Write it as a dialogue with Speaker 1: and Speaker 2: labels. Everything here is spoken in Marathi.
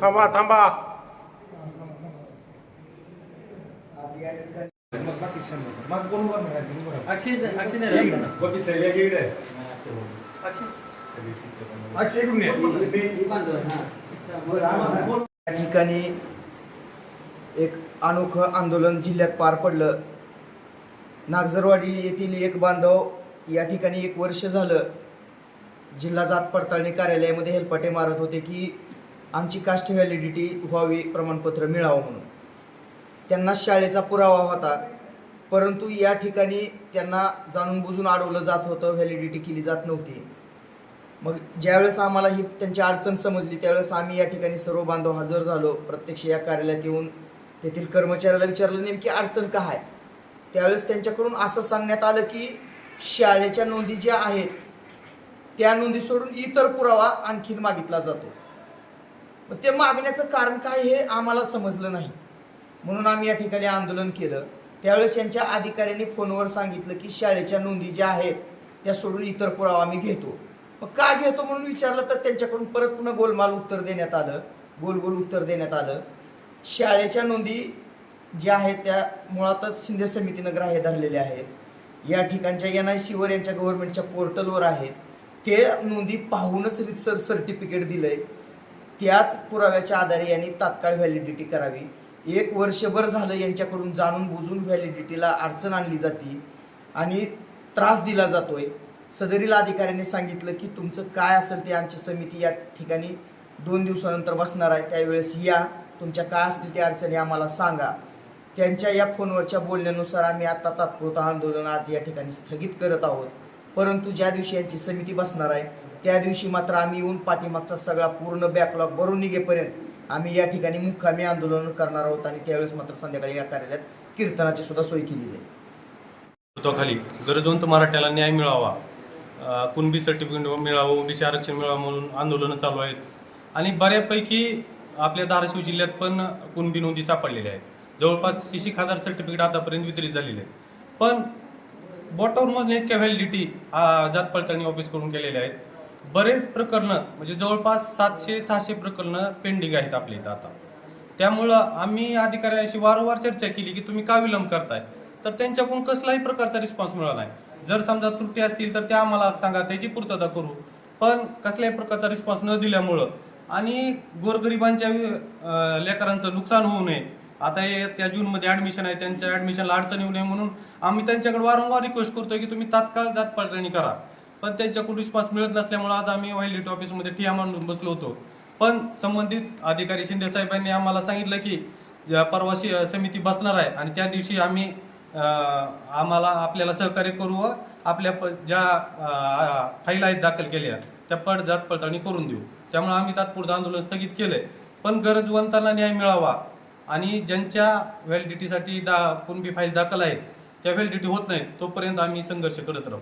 Speaker 1: थांबा थांबा.
Speaker 2: या
Speaker 3: ठिकाणी एक अनोखं आंदोलन जिल्ह्यात पार पडलं. नागझरवाडी येथील एक बांधव या ठिकाणी एक वर्ष झालं. जिल्हा जात पडताळणी कार्यालयामध्ये हेलपाटे मारत होते की आमची कास्ट व्हॅलिडिटी व्हावी प्रमाणपत्र मिळावं म्हणून. त्यांना शाळेचा पुरावा होता परंतु या ठिकाणी त्यांना जाणून बुजून अडवलं जात होतं व्हॅलिडिटी केली जात नव्हती. मग ज्यावेळेस आम्हाला ही त्यांची अडचण समजली त्यावेळेस आम्ही या ठिकाणी सर्व बांधव हजर झालो. प्रत्यक्ष या कार्यालयात येऊन तेथील कर्मचाऱ्याला विचारलं नेमकी अडचण काय? आहे त्यावेळेस त्यांच्याकडून असं सांगण्यात आलं की शाळेच्या नोंदी ज्या आहेत त्या नोंदी सोडून इतर पुरावा आणखीन मागितला जातो. मग ते मागण्याचं कारण काय हे आम्हाला समजलं नाही. म्हणून आम्ही या ठिकाणी आंदोलन केलं. त्यावेळेस यांच्या अधिकाऱ्यांनी फोनवर सांगितलं की शाळेच्या नोंदी ज्या आहेत त्या सोडून इतर पुरावा आम्ही घेतो. मग का घेतो म्हणून विचारलं तर त्यांच्याकडून परत पुन्हा गोलमाल उत्तर देण्यात आलं. गोल गोल उत्तर देण्यात आलं. शाळेच्या नोंदी ज्या आहेत त्या मुळातच शिंदे समितीनं ग्राह्य धरलेल्या आहेत. या ठिकाणच्या एन आय सीवर यांच्या गव्हर्नमेंटच्या पोर्टलवर आहेत. ते नोंदी पाहूनच रितसर सर्टिफिकेट दिलंय. त्याच पुराव्याच्या आधारे यांनी तात्काळ व्हॅलिडिटी करावी. एक वर्षभर झालं यांच्याकडून जाणून बुजून व्हॅलिडिटीला अडचण आणली जाते आणि त्रास दिला जातोय. सदरील अधिकाऱ्यांनी सांगितलं की तुमचं काय असेल ते आमची समिती या ठिकाणी दोन दिवसानंतर बसणार आहे. त्यावेळेस या तुमच्या काय असतील त्या अडचणी आम्हाला सांगा. त्यांच्या या फोनवरच्या बोलण्यानुसार आम्ही आता तात्पुरतं आंदोलन आज या ठिकाणी स्थगित करत आहोत. परंतु ज्या दिवशी यांची समिती बसणार आहे त्या दिवशी मात्र आम्ही येऊन पाठीमागचा सगळा पूर्ण बॅकलॉग भरून निघेपर्यंत आम्ही या ठिकाणी मुक्कामी आंदोलन करणार आहोत आणि त्यावेळेस मात्र संध्याकाळी या कार्यालयात कीर्तनाची सुद्धा सोय केली जाईल.
Speaker 4: नेतृत्वाखाली गरजवंत मराठ्याला न्याय मिळावा कुणबी सर्टिफिकेट मिळावं ओबीसी आरक्षण मिळावं म्हणून आंदोलनं चालू आहेत. आणि बऱ्यापैकी आपल्या धाराशिव जिल्ह्यात पण कुणबी नोंदी सापडलेल्या आहेत. जवळपास तीस एक हजार सर्टिफिकेट आतापर्यंत वितरित झालेले आहेत. पण बोटावर मोजण्या इतक्या व्हॅलिडिटी जात पडताळणी ऑफिसकडून केलेल्या आहेत. बरेच प्रकरणं म्हणजे जवळपास सातशे सहाशे प्रकरणं पेंडिंग आहेत आपल्या इथं आता. त्यामुळं आम्ही अधिकाऱ्यांशी वारंवार चर्चा केली की तुम्ही का विलंब करताय? तर त्यांच्याकडून कसलाही प्रकारचा रिस्पॉन्स मिळाला नाही. जर समजा त्रुटी असतील तर त्या आम्हाला सांगा त्याची पूर्तता करू. पण कसल्याही प्रकारचा रिस्पॉन्स न दिल्यामुळं आणि गोरगरिबांच्या लेकरांचं नुकसान होऊ नये आता हे त्या जूनमध्ये ॲडमिशन आहे त्यांच्या ॲडमिशनला अडचण येऊ नये म्हणून आम्ही त्यांच्याकडे वारंवार रिक्वेस्ट करतोय की तुम्ही तात्काळ जात पडताळणी करा. पण त्यांच्याकडून रिस्पॉन्स मिळत नसल्यामुळे आज आम्ही व्हायलेट ऑफिसमध्ये ठिया मांडून बसलो होतो. पण संबंधित अधिकारी शिंदे साहेबांनी आम्हाला सांगितलं की ज्या परवा समिती बसणार आहे आणि त्या दिवशी आम्ही आम्हाला आपल्याला सहकार्य करू व आपल्या प- ज्या फाईल आहेत दाखल केल्या त्या पड जात पडताळणी करून देऊ. त्यामुळे आम्ही तात्पुरतं आंदोलन स्थगित केलंय. पण गरजवंतांना न्याय मिळावा आणि ज्यांच्या व्हॅलिडिटीसाठी दा कुणबी फाईल दाखल आहेत त्या व्हॅलिडिटी होत नाहीत तोपर्यंत आम्ही संघर्ष करत राहू.